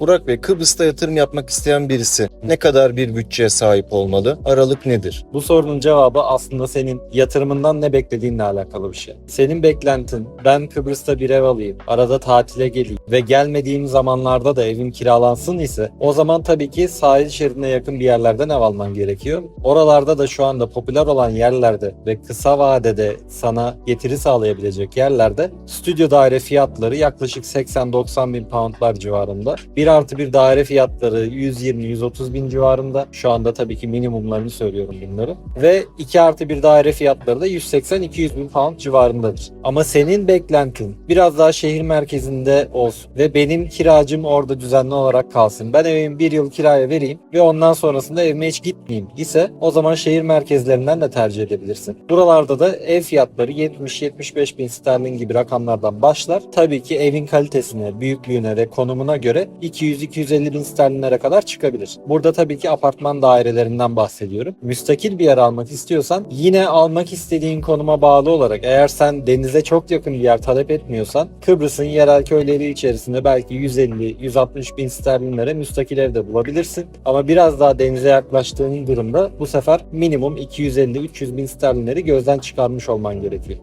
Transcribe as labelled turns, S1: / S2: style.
S1: Burak Bey Kıbrıs'ta yatırım yapmak isteyen birisi ne kadar bir bütçeye sahip olmalı? Aralık nedir?
S2: Bu sorunun cevabı aslında senin yatırımından ne beklediğinle alakalı bir şey. Senin beklentin ben Kıbrıs'ta bir ev alayım, arada tatile geleyim ve gelmediğim zamanlarda da evim kiralansın ise o zaman tabii ki sahil şeridine yakın bir yerlerden ev alman gerekiyor. Oralarda da şu anda popüler olan yerlerde ve kısa vadede sana getiri sağlayabilecek yerlerde stüdyo daire fiyatları yaklaşık 80-90 bin poundlar civarında. 1 artı bir daire fiyatları 120-130 bin civarında. Şu anda tabii ki minimumlarını söylüyorum bunları. Ve 2 artı bir daire fiyatları da 180-200 bin pound civarındadır. Ama senin beklentin biraz daha şehir merkezinde olsun ve benim kiracım orada düzenli olarak kalsın. Ben evimi bir yıl kiraya vereyim ve ondan sonrasında evime hiç gitmeyeyim ise o zaman şehir merkezlerinden de tercih edebilirsin. Buralarda da ev fiyatları 70-75 bin sterlin gibi rakamlardan başlar. Tabii ki evin kalitesine, büyüklüğüne ve konumuna göre 200-250 bin sterlinlere kadar çıkabilir. Burada tabii ki apartman dairelerinden bahsediyorum. Müstakil bir yer almak istiyorsan yine almak istediğin konuma bağlı olarak eğer sen denize çok yakın bir yer talep etmiyorsan Kıbrıs'ın yerel köyleri içerisinde belki 150-160 bin sterlinlere müstakil evde bulabilirsin. Ama biraz daha denize yaklaştığın durumda bu sefer minimum 250-300 bin sterlinleri gözden çıkarmış olman gerekiyor.